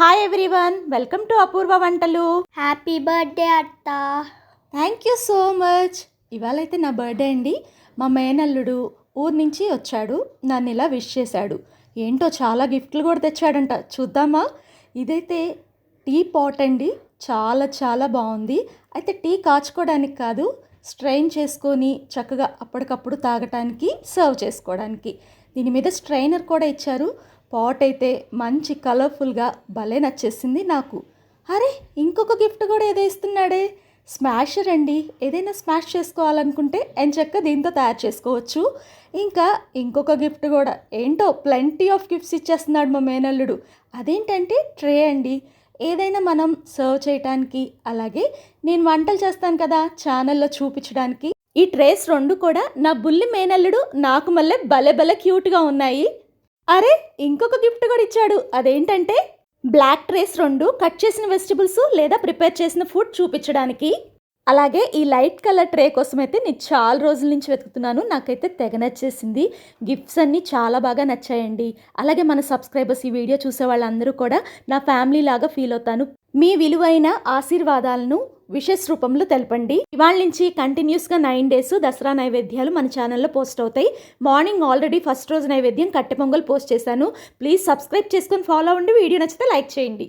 Hi everyone welcome to Apoorva వంటలు happy birthday అత్త. Thank you so much ఇవాళైతే నా బర్త్డే అండి. మా మేనల్లుడు ఊరు నుంచి వచ్చాడు. నన్ను ఇలా విష్ చేశాడు. ఏంటో చాలా గిఫ్ట్లు కూడా తెచ్చాడంట. చూద్దామా? ఇదైతే టీ పాట్ అండి. చాలా చాలా బాగుంది. అయితే టీ కాచుకోవడానికి కాదు స్ట్రెయిన్ చేసుకొని చక్కగా అప్పటికప్పుడు తాగటానికి సర్వ్ చేసుకోవడానికి. దీని మీద స్ట్రైనర్ కూడా ఇచ్చారు. పాట్ అయితే మంచి కలర్ఫుల్గా భలే నచ్చేసింది నాకు. అరే ఇంకొక గిఫ్ట్ కూడా ఏదో ఇస్తున్నాడే. స్మాషర్ అండి ఏదైనా స్మాష్ చేసుకోవాలనుకుంటే ఎంచక్క దీంతో తయారు చేసుకోవచ్చు. ఇంకా ఇంకొక గిఫ్ట్ కూడా. ఏంటో ప్లెంటీ ఆఫ్ గిఫ్ట్స్ ఇచ్చేస్తున్నాడు మా మేనల్లుడు. అదేంటంటే ట్రే అండి. ఏదైనా మనం సర్వ్ చేయటానికి అలాగే నేను వంటలు చేస్తాను కదా ఛానల్లో చూపించడానికి. ఈ ట్రేస్ రెండు కూడా నా బుల్లి మేనల్లుడు నాకు మళ్ళీ భలే భలే క్యూట్గా ఉన్నాయి. అరే ఇంకొక గిఫ్ట్ కూడా ఇచ్చాడు. అదేంటంటే బ్లాక్ ట్రేస్ రెండు కట్ చేసిన వెజిటబుల్స్ లేదా ప్రిపేర్ చేసిన ఫుడ్ చూపించడానికి. అలాగే ఈ లైట్ కలర్ ట్రే కోసం అయితే నేను చాలా రోజుల నుంచి వెతుకుతున్నాను. నాకైతే తెగ నచ్చేసింది. గిఫ్ట్స్ అన్నీ చాలా బాగా నచ్చాయండి. అలాగే మన సబ్స్క్రైబర్స్ ఈ వీడియో చూసే వాళ్ళందరూ కూడా నా ఫ్యామిలీ లాగా ఫీల్ అవుతాను. మీ విలువైన ఆశీర్వాదాలను విషెస్ రూపంలో తెలపండి. ఇవాళ నుంచి కంటిన్యూస్గా నైన్ డేస్ దసరా నైవేద్యాలు మన ఛానల్లో పోస్ట్ అవుతాయి. మార్నింగ్ ఆల్రెడీ ఫస్ట్ రోజు నైవేద్యం కట్టె పొంగల్ పోస్ట్ చేశాను. ప్లీజ్ సబ్స్క్రైబ్ చేసుకొని ఫాలో అవ్వండి. వీడియో నచ్చితే లైక్ చేయండి.